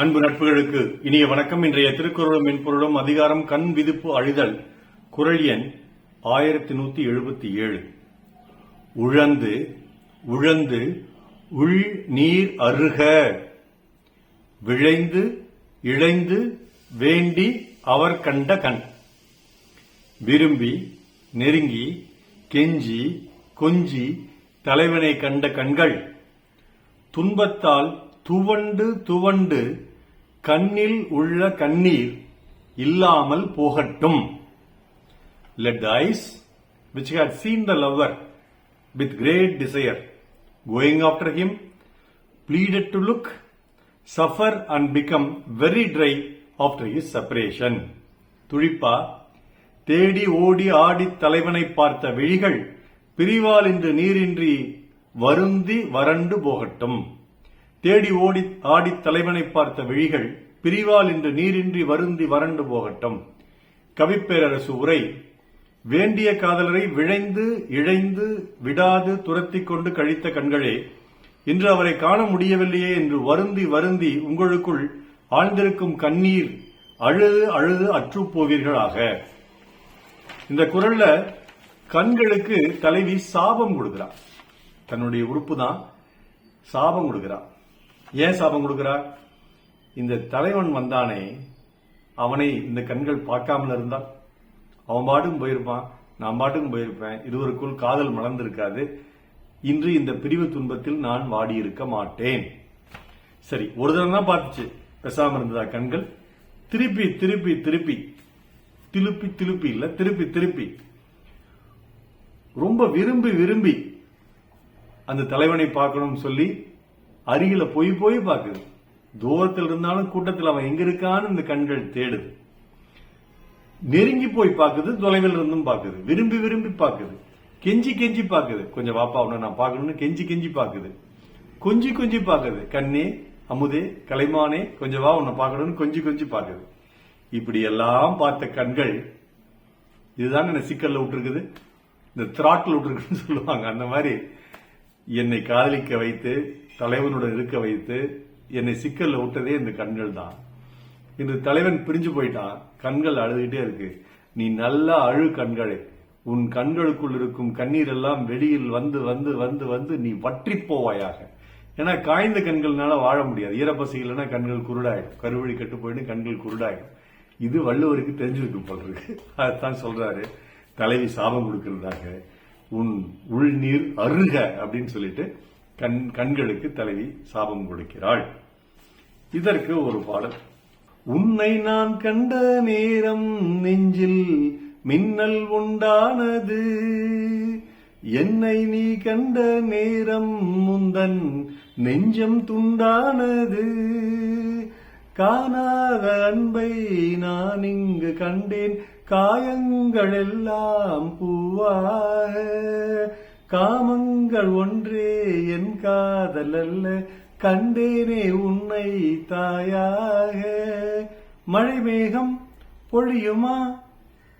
அன்பு நட்புகளுக்கு இனிய வணக்கம். இன்றைய திருக்குறளும் மென்பொருளும் அதிகாரம் கண் விதிப்பு அழிதல் குரல் எண் ஆயிரத்தி நூத்தி எழுபத்தி ஏழு. உழந்து உழந்து உள் நீர் அருக. விழைந்து இழைந்து வேண்டி அவர் கண்ட கண். விரும்பி நெருங்கி கெஞ்சி கொஞ்சி தலைவனை கண்ட கண்கள். துன்பத்தால் துவண்டு துவண்டு கண்ணில் உள்ள கண்ணீர் இல்லாமல் போகட்டும் let eyes which had seen the lover with great desire going after him bleeded to look suffer and become very dry after his separation துழிப்பா தேடி ஓடி ஆடி தலைவனை பார்த்த விழிகள் பிரிவால் இன்று நீரின்றி வருந்தி வறண்டு போகட்டும் தேடி ஓடி ஆடி தலைவனை பார்த்த விழிகள் பிரிவால் இன்று நீரின்றி வருந்தி வறண்டு போகட்டும். கவிப்பேரரசு உரை வேண்டிய காதலரை விழைந்து இழைந்து விடாது துரத்திக் கொண்டு கழித்த கண்களே இன்று அவரை காண முடியவில்லையே என்று வருந்தி வருந்தி உங்களுக்குள் ஆழ்ந்திருக்கும் கண்ணீர் அழுது அழுது அற்றுப்போவீர்களாக இந்த குரல்ல கண்களுக்கு தலைவி சாபம் கொடுக்கிறார் தன்னுடைய உறுப்பு தான் சாபம் கொடுக்கிறார் ஏன் சாபம் கொடுக்கிறார்? இந்த தலைவன் வந்தானே அவனை இந்த கண்கள் பார்க்காமல் இருந்தால்? அவன் பாட்டுக்கும் போயிருப்பான் நான் பாட்டுக்கும் போயிருப்பேன். இருவருக்குள் காதல் மலர்ந்திருக்காது. இன்று இந்த பிரிவு துன்பத்தில் நான் வாடி இருக்க மாட்டேன். சரி ஒரு தடவை தான் பார்த்துச்சு. பெசாம இருந்ததா கண்கள்? திருப்பி திருப்பி திருப்பி. திருப்பி திருப்பி இல்ல திருப்பி திருப்பி. ரொம்ப விரும்பி விரும்பி அந்த தலைவனை பார்க்கணும்னு சொல்லி அருகில போய் போய் பார்க்குது. தூரத்தில் இருந்தாலும் கூட்டத்தில் அவன் எங்க இருக்கான்னு இந்த கண்கள் தேடுது. நெருங்கி போய் பார்க்குது தொலைவில் இருந்தும் பார்க்குது. விரும்பி விரும்பி பார்க்குது. கெஞ்சி கெஞ்சி பார்க்குது. கொஞ்சம் வாப்பா உன்னை நான் பார்க்கணும்னு கெஞ்சி கெஞ்சி பார்க்குது. கொஞ்சி கொஞ்சி பார்க்குது. கண்ணே அமுதே கலைமானே கொஞ்சம் வா உன்னை பார்க்கணும்னு கொஞ்சி கொஞ்சி பார்க்குது. இப்படி எல்லாம் பார்த்த கண்கள் இதுதான் என்ன சிக்கல்ல விட்டுருக்குது? இந்த திராட்டில் விட்டுருக்குன்னு சொல்லுவாங்க. அந்த மாதிரி என்னை காதலிக்க வைத்து தலைவனுடன் இருக்க வைத்து என்னை சிக்கல்ல விட்டதே இந்த கண்கள் தான். இன்று தலைவன் பிரிஞ்சு போயிட்டான் கண்கள் அழுதுகிட்டே இருக்கு. நீ நல்லா அழு கண்களே. உன் கண்களுக்குள் இருக்கும் கண்ணீர் எல்லாம் வெளியில் வந்து வந்து வந்து வந்து நீ வற்றி போவாயாக. ஏன்னா காய்ந்த கண்கள்னால வாழ முடியாது. ஈரப்பசி இல்லைன்னா கண்கள் குருடாயிடும். கருவழி கட்டு போயிட்டு கண்கள் குருடாயிடும். இது வள்ளுவருக்கு தெரிஞ்சிருக்கு போல இருக்கு. அதான் சொல்றாரு. தலைவி சாபம் கொடுக்கிறதாக. உன் உள்நீர் அருக அப்படின்னு சொல்லிட்டு கண் கண்களுக்கு தலைவி சாபம் கொடுக்கிறாள். இதற்கு ஒரு பாடல். உன்னை நான் கண்ட நேரம் நெஞ்சில் மின்னல் உண்டானது. என்னை நீ கண்ட நேரம் முந்தன் நெஞ்சம் துண்டானது. காணாத அன்பை நான் இங்கு கண்டேன். காயங்கள் எல்லாம் பூவாக. காமங்கள் ஒன்றே என் காதல் அல்ல கண்டேனே உன்னை தாயாக. மழை மேகம் பொழியுமா?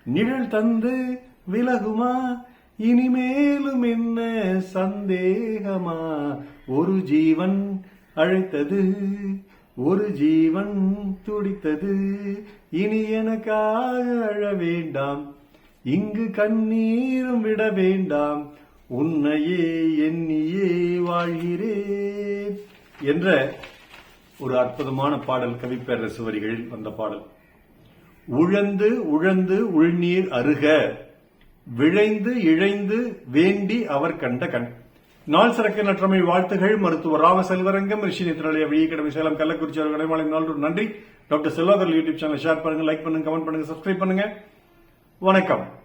நிழல் தந்து விலகுமா? இனிமேலும் என்ன சந்தேகமா? ஒரு ஜீவன் அழைத்தது ஒரு ஜீவன் துடித்தது. இனி எனக்காக அழ வேண்டாம் இங்கு கண்ணீரும் விட வேண்டாம். உன்னையே எண்ணியே வாழ்கிறேன் என்ற ஒரு அற்புதமான பாடல் கவிப்பேரரசு வரிகளில் வந்த பாடல். உழந்து உழந்து உள்நீர் அருக விழைந்து இழைந்து வேண்டி அவர் கண்ட கண். நாள் சிறக்க நற்றமை வாழ்த்துகள் மருத்துவர் ராம செல்வரங்கம் ரிஷி நித்திரலைய வெளியே சேலம் கள்ளக்குறிச்சி அவர் கடைமாலை நாள் நன்றி. Doctor Selvathar YouTube channel share பண்ணுங்க லைக் பண்ணுங்க கமெண்ட் பண்ணுங்க சப்ஸ்கிரைப் பண்ணுங்க. வணக்கம்.